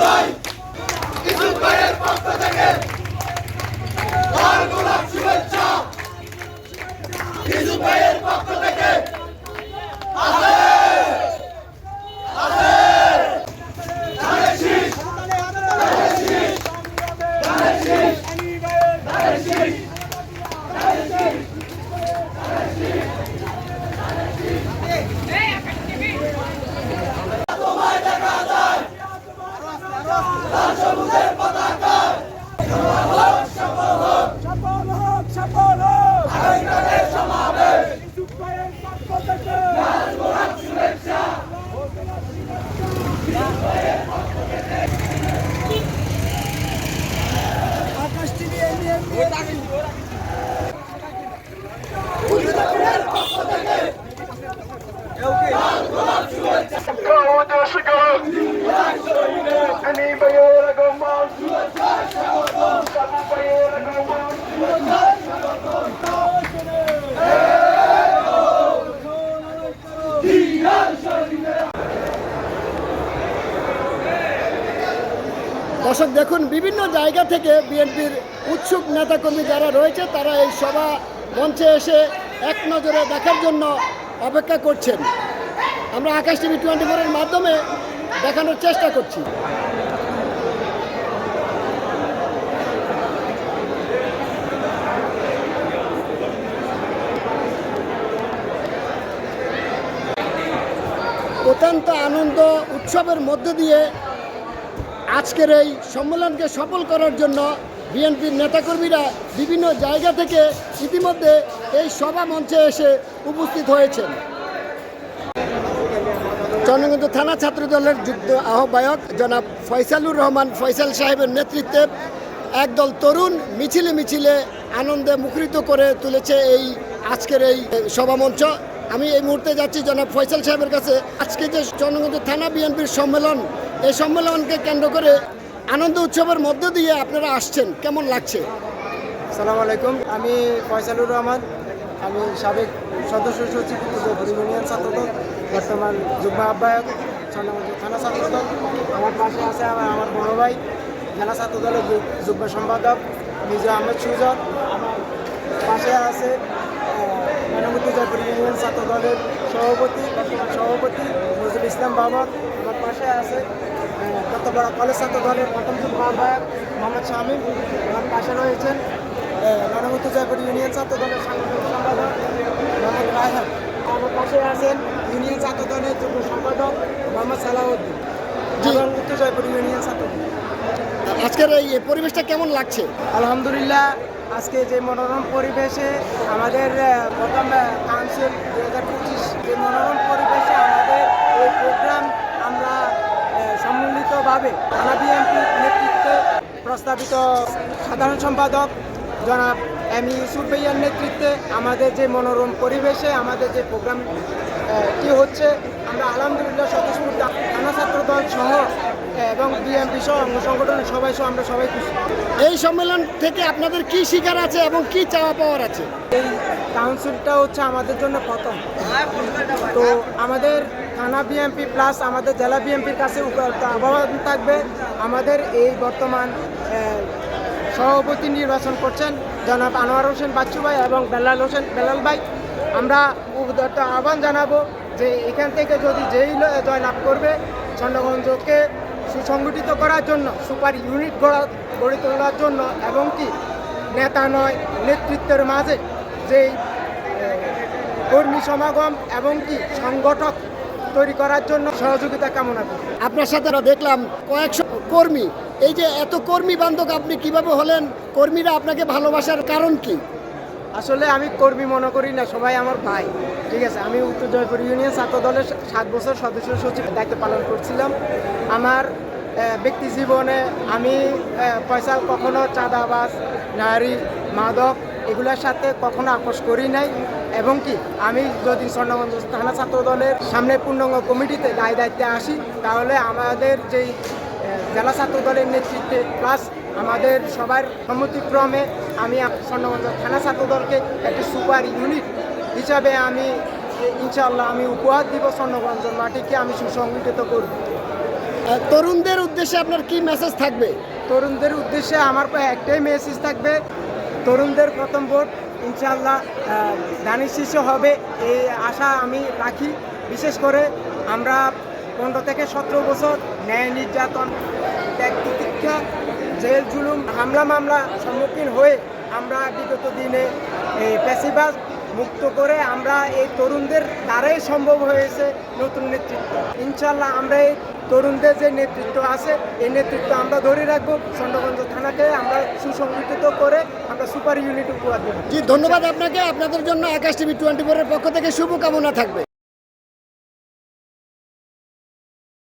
ভাই Chaparão! দর্শক, দেখুন, বিভিন্ন জায়গা থেকে বিএনপির উৎসুক নেতাকর্মী যারা রয়েছে, তারা এই সভা মঞ্চে এসে এক নজরে দেখার জন্য অপেক্ষা করছেন। আমরা আকাশ টিভি টোয়েন্টি ফোরের মাধ্যমে দেখানোর চেষ্টা করছি। অত্যন্ত আনন্দ উৎসবের মধ্য দিয়ে আজকের এই সম্মেলনকে সফল করার জন্য বিএনপির নেতাকর্মীরা বিভিন্ন জায়গা থেকে ইতিমধ্যে এই সভা মঞ্চে এসে উপস্থিত হয়েছেন। চন্দ্রগঞ্জ থানা ছাত্রদলের যুক্ত আহ্বায়ক জনাব ফয়সালুর রহমান ফয়সাল সাহেবের নেতৃত্বে একদল তরুণ মিছিলে মিছিলে আনন্দে মুখরিত করে তুলেছে এই আজকের এই সভামঞ্চ আমি এই মুহূর্তে যাচ্ছি জনাব ফয়সাল সাহেবের কাছে। আজকে যে চন্দ্রগঞ্জ থানা বিএনপির সম্মেলন এই সম্মেলনকে কেন্দ্র করে আনন্দ উৎসবের মধ্য দিয়ে আপনারা আসছেন। কেমন লাগছে? সালাম আলাইকুম। আমি ফয়সালুর রহমান। আমি সাবেক সদস্য সচিব ইউনিয়ন ছাত্রদল, বর্তমান যুগ্ম আহ্বায়ক চন্দ্রগঞ্জ থানা ছাত্রদল। আমার পাশে আছে আমার আমার বড় ভাই, জেলা ছাত্রদলের যুগ্ম সম্পাদক মিজু আহমেদ সুজন। আমার পাশে আছে জয়পুর ইউনিয়ন ছাত্রদলের সভাপতি বর্তমান সভাপতি নজরুল ইসলাম বাবর আমার পাশে আছে কতবড় কলেজ ছাত্র দলের প্রথম আহ্বায়ক মোহাম্মদ শামীম আমার পাশে রয়েছেন রণমুক্ত জয়পুর ইউনিয়ন ছাত্র দলের সাংগঠনিক সম্পাদক মোহাম্মদ রায়হান আমার পাশে আছেন ইউনিয়ন ছাত্র দলের যুগ্ম সম্পাদক মোহাম্মদ সালাউদ্দিন। উত্তর জয়পুর ইউনিয়ন ছাত্র দল। আজকের এই পরিবেশটা কেমন লাগছে আলহামদুলিল্লাহ আজকে যে মনোরম পরিবেশে আমাদের প্রথম কাউন্সিল দু হাজার পঁচিশ যে মনোরম পরিবেশে আমাদের এই প্রোগ্রাম আমরা সম্মিলিতভাবে থানা বিএনপির নেতৃত্বে প্রস্তাবিত সাধারণ সম্পাদক জনাব এম ইউসুফ ভাইয়ার নেতৃত্বে আমাদের যে মনোরম পরিবেশে আমাদের যে প্রোগ্রাম কি হচ্ছে, আমরা আলহামদুলিল্লাহ স্বতঃস্ফূর্ত থানা ছাত্র দল সহ এবং বিএনপি সহ অঙ্গ সংগঠনের সবাই সহ আমরা সবাই খুশি। এই সম্মেলন থেকে আপনাদের কি শিকার আছে এবং কি চাওয়া পাওয়ার আছে? এই কাউন্সিলটা হচ্ছে আমাদের জন্য প্রথম। তো আমাদের থানা বিএমপি প্লাস আমাদের জেলা বিএমপির কাছে আহ্বান থাকবে। আমাদের এই বর্তমান সভাপতি নির্বাচন করছেন জনাব আনোয়ার হোসেন বাচ্চু ভাই এবং বেলাল হোসেন বেলাল ভাই। আমরা আহ্বান জানাব যে এখান থেকে যদি যেই জয়লাভ করবে চন্দ্রগঞ্জকে সুসংগঠিত করার জন্য সুপার ইউনিট গড়া গড়ে তোলার জন্য এবং কি নেতা নয় নেতৃত্বের মাঝে যেই কর্মী সমাগম এবং কি সংগঠক তৈরি করার জন্য সহযোগিতা কামনা করি। আপনার সাথে দেখলাম কয়েকশো কর্মী। এই যে এত কর্মী বান্ধব আপনি কীভাবে হলেন? কর্মীরা আপনাকে ভালোবাসার কারণ কি? আসলে আমি কর্মী মনে করি না সবাই আমার ভাই। ঠিক আছে, আমি উত্তর জয়পুর ইউনিয়ন ছাত্র দলের সাত বছর সদস্য সচিব দায়িত্ব পালন করছিলাম। আমার ব্যক্তি জীবনে আমি পয়সা কখনো চাঁদাবাজ, নারী, মাদক এগুলোর সাথে কখনো আপোষ করি নাই। এবং কি, আমি যদি স্বর্ণগঞ্জ থানা ছাত্র দলের সামনে পূর্ণাঙ্গ কমিটিতে দায় দায়িত্বে আসি, তাহলে আমাদের যেই জেলা ছাত্র দলের নেতৃত্বে প্লাস আমাদের সবার সম্মতিক্রমে আমি স্বর্ণগঞ্জ থানা ছাত্র দলকে একটি সুপার ইউনিট হিসাবে আমি ইনশাল্লাহ আমি উপহার দিব স্বর্ণগঞ্জ মাটিকে আমি সুসংগঠিত করব। তরুণদের উদ্দেশ্যে আপনার কি মেসেজ থাকবে? তরুণদের উদ্দেশ্যে আমার একটাই মেসেজ থাকবে তরুণদের প্রথম ভোট ইনশাল্লাহ ধানের শীর্ষ হবে এই আশা আমি রাখি। বিশেষ করে আমরা পনেরো থেকে সতেরো বছর ন্যায় নির্যাতন ত্যাগ প্রতীক্ষা জেল জুলুম হামলা মামলা সম্মুখীন হয়ে আমরা বিগত দিনে পেশিবাজ মুক্ত করে আমরা এই তরুণদের দ্বারাই সম্ভব হয়েছে নতুন নেতৃত্ব। ইনশাল্লাহ আমরা এই তরুণদের যে নেতৃত্ব আছে, এই নেতৃত্ব আমরা ধরে রাখব। চন্দ্রগঞ্জ থানাকে আমরা সুসংগঠিত করে আমরা সুপার ইউনিট উপহার দেবো। জি, ধন্যবাদ আপনাকে। আপনাদের জন্য আকাশ টিভি টোয়েন্টি ফোরের পক্ষ থেকে শুভকামনা থাকবে।